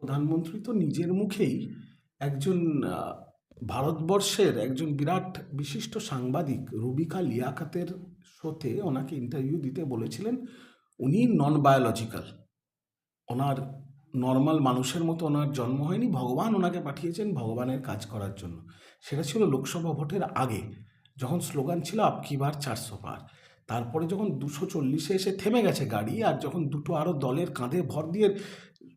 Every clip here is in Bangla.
প্রধানমন্ত্রী তো নিজের মুখেই একজন ভারতবর্ষের একজন বিরাট বিশিষ্ট সাংবাদিক রুবিকা লিয়াকাতের শোতে ওনাকে ইন্টারভিউ দিতে বলেছিলেন। উনি নন বায়োলজিক্যাল ওনার নর্মাল মানুষের মতো ওনার জন্ম হয়নি। ভগবান ওনাকে পাঠিয়েছেন ভগবানের কাজ করার জন্য। সেটা ছিল লোকসভা ভোটের আগে। যখন স্লোগান ছিল আপকি বার চারশো পার। তারপরে যখন দুশো চল্লিশে এসে থেমে গেছে গাড়ি, আর যখন দুটো আরও দলের কাঁধে ভর দিয়ে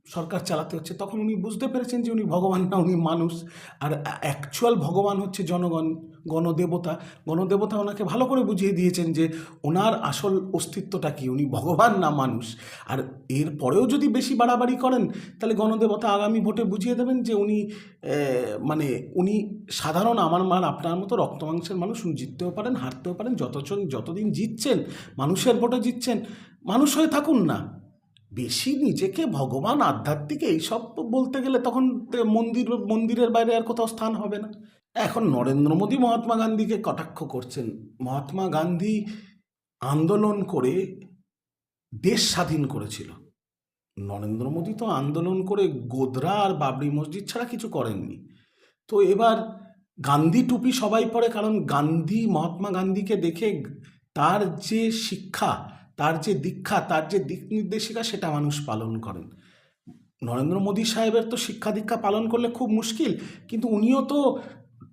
সরকার চালাতে হচ্ছে, তখন উনি বুঝতে পেরেছেন যে উনি ভগবান না, উনি মানুষ। আর অ্যাকচুয়াল ভগবান হচ্ছে জনগণ, গণদেবতা। গণদেবতা ওনাকে ভালো করে বুঝিয়ে দিয়েছেন যে ওনার আসল অস্তিত্বটা কি, উনি ভগবান না মানুষ? আর এর পরেও যদি বেশি বাড়াবাড়ি করেন, তাহলে গণদেবতা আগামী ভোটে বুঝিয়ে দেবেন যে উনি মানে উনি সাধারণ আমার মান আপনার মতো রক্ত মাংসের মানুষ, উনি জিততেও পারেন, হারতেও পারেন, যতজন, যতদিন জিতছেন, মানুষের ভোটে জিতছেন, মানুষ হয়ে থাকুন না। বেশি নিজেকে ভগবান আধ্যাত্মিক এইসব বলতে গেলে তখন মন্দির, মন্দিরের বাইরে আর কোথাও স্থান হবে না। এখন নরেন্দ্র মোদী, মহাত্মা গান্ধীকে কটাক্ষ করছেন। মহাত্মা গান্ধী আন্দোলন করে দেশ স্বাধীন করেছিল। নরেন্দ্র মোদী তো আন্দোলন করে গোদরা আর বাবরি মসজিদ ছাড়া কিছু করেননি। তো এবার গান্ধী টুপি সবাই পরে, কারণ গান্ধী, মহাত্মা গান্ধীকে দেখে তার যে শিক্ষা তার যে দীক্ষা, তার যে দিক নির্দেশিকা সেটা মানুষ পালন করেন। নরেন্দ্র মোদী সাহেবের তো শিক্ষা দীক্ষা পালন করলে খুব মুশকিল, কিন্তু উনিও তো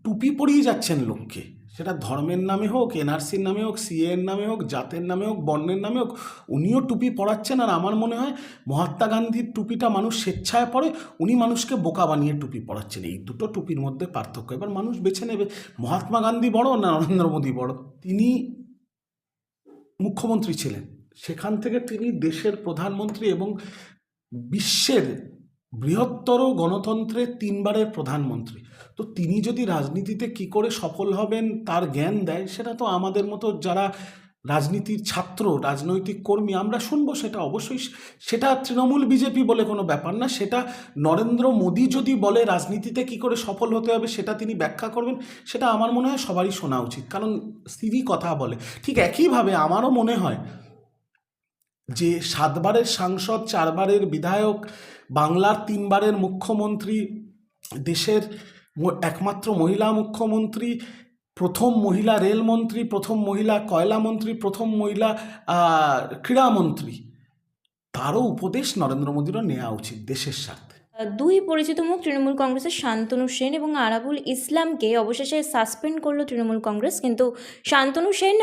টুপি পরিয়ে যাচ্ছেন লোককে। সেটা ধর্মের নামে হোক, এনআরসির নামে হোক সিএর নামে হোক, জাতের নামে হোক, বর্ণের নামে হোক, উনিও টুপি পরাচ্ছেন আর আমার মনে হয় মহাত্মা গান্ধীর টুপিটা মানুষ স্বেচ্ছায় পরে উনি মানুষকে বোকা বানিয়ে টুপি পরাচ্ছেন। এই দুটো টুপির মধ্যে পার্থক্য। এবার মানুষ বেছে নেবে, মহাত্মা গান্ধী বড় না নরেন্দ্র মোদী বড়? তিনি মুখ্যমন্ত্রী ছিলেন। সেখান থেকে তিনি দেশের প্রধানমন্ত্রী এবং বিশ্বের বৃহত্তর গণতন্ত্রের তিনবারের প্রধানমন্ত্রী। তো তিনি যদি রাজনীতিতে কি করে সফল হবেন, তার জ্ঞান দেয়, সেটা তো আমাদের মতো যারা রাজনীতির ছাত্র, রাজনৈতিক কর্মী, আমরা শুনব সেটা অবশ্যই। সেটা তৃণমূল বিজেপি বলে কোনো ব্যাপার না, সেটা নরেন্দ্র মোদী যদি বলে রাজনীতিতে কি করে সফল হতে হবে সেটা তিনি ব্যাখ্যা করবেন, সেটা আমার মনে হয় সবারই শোনা উচিত। কারণ সিরি কথা বলে। ঠিক একইভাবে আমারও মনে হয় যে সাতবারের সাংসদ, চারবারের বিধায়ক, বাংলার তিনবারের মুখ্যমন্ত্রী, দেশের একমাত্র মহিলা মুখ্যমন্ত্রী প্রথম মহিলা রেলমন্ত্রী, প্রথম মহিলা কয়লা মন্ত্রী প্রথম মহিলা ক্রীড়ামন্ত্রী। তারও উপদেশ নরেন্দ্র মোদীরও নেওয়া উচিত দেশের স্বার্থে। দুই পরিচিত মুখ, তৃণমূল কংগ্রেসের শান্তনু সেন এবং আরাবুল ইসলামকে অবশেষে সাসপেন্ড করল তৃণমূল কংগ্রেস। কিন্তু শান্তনু সেন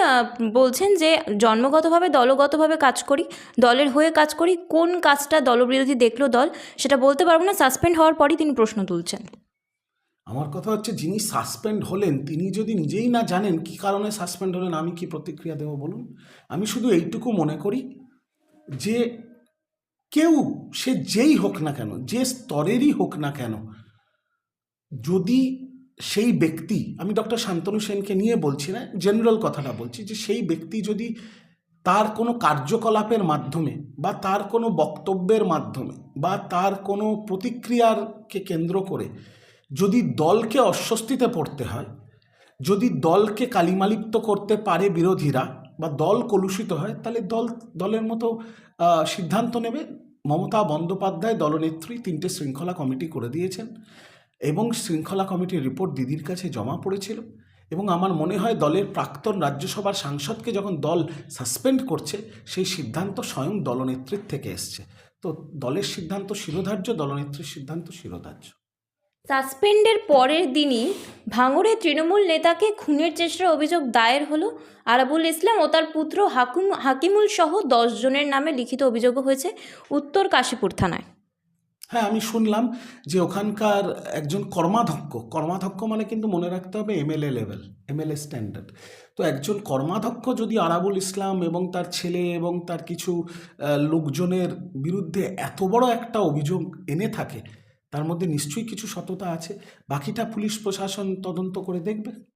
বলছেন যে, জন্মগতভাবে, দলগতভাবে কাজ করি, দলের হয়ে কাজ করি, কোন কাজটা দলবিরোধী দেখল দল, সেটা বলতে পারব না, সাসপেন্ড হওয়ার পরই তিনি প্রশ্ন তুলছেন। আমার কথা হচ্ছে যিনি সাসপেন্ড হলেন, তিনি যদি নিজেই না জানেন কি কারণে সাসপেন্ড হলেন, আমি কি প্রতিক্রিয়া দেবো বলুন? আমি শুধু এইটুকু মনে করি যে কেউ, সে যেই হোক না কেন, যে স্তরেরই হোক না কেন, যদি সেই ব্যক্তি, আমি ডক্টর শান্তনু সেনকে নিয়ে বলছি না জেনারেল কথাটা বলছি যে সেই ব্যক্তি যদি তার কোনো কার্যকলাপের মাধ্যমে বা তার কোনো বক্তব্যের মাধ্যমে বা তার কোনো প্রতিক্রিয়ারকে কেন্দ্র করে যদি দলকে অস্বস্তিতে পড়তে হয়, যদি দলকে কালিমালিপ্ত করতে পারে বিরোধীরা বা দল কলুষিত হয়, তাহলে দল, দলের মতো সিদ্ধান্ত নেবে। মমতা বন্দ্যোপাধ্যায় দলনেত্রী তিনটে শৃঙ্খলা কমিটি করে দিয়েছেন এবং শৃঙ্খলা কমিটির রিপোর্ট দিদির কাছে জমা পড়েছিল এবং আমার মনে হয় দলের প্রাক্তন রাজ্যসভার সাংসদকে যখন দল সাসপেন্ড করছে, সেই সিদ্ধান্ত স্বয়ং দলনেত্রীর থেকে এসছে। তো দলের সিদ্ধান্ত শিরোধার্য, দলনেত্রীর সিদ্ধান্ত শিরোধার্য। সাসপেন্ডের পরের দিনই ভাঙড়ে তৃণমূল নেতাকে খুনের চেষ্টার অভিযোগ দায়ের হলো। আরাবুল ইসলাম ও তার পুত্র হাকুম, হাকিমুল সহ জনের নামে লিখিত অভিযোগও হয়েছে উত্তর কাশীপুর থানায়। হ্যাঁ আমি শুনলাম যে ওখানকার একজন কর্মাধ্যক্ষ কর্মাধ্যক্ষ মানে কিন্তু মনে রাখতে হবে এমএলএ লেভেল, এমএলএ স্ট্যান্ডার্ড। তো একজন কর্মাধ্যক্ষ যদি আরাবুল ইসলাম এবং তার ছেলে এবং তার কিছু লোকজনের বিরুদ্ধে এত বড় একটা অভিযোগ এনে থাকে তার মধ্যে নিশ্চয়ই কিছু সততা আছে। বাকিটা পুলিশ প্রশাসন তদন্ত করে দেখবে।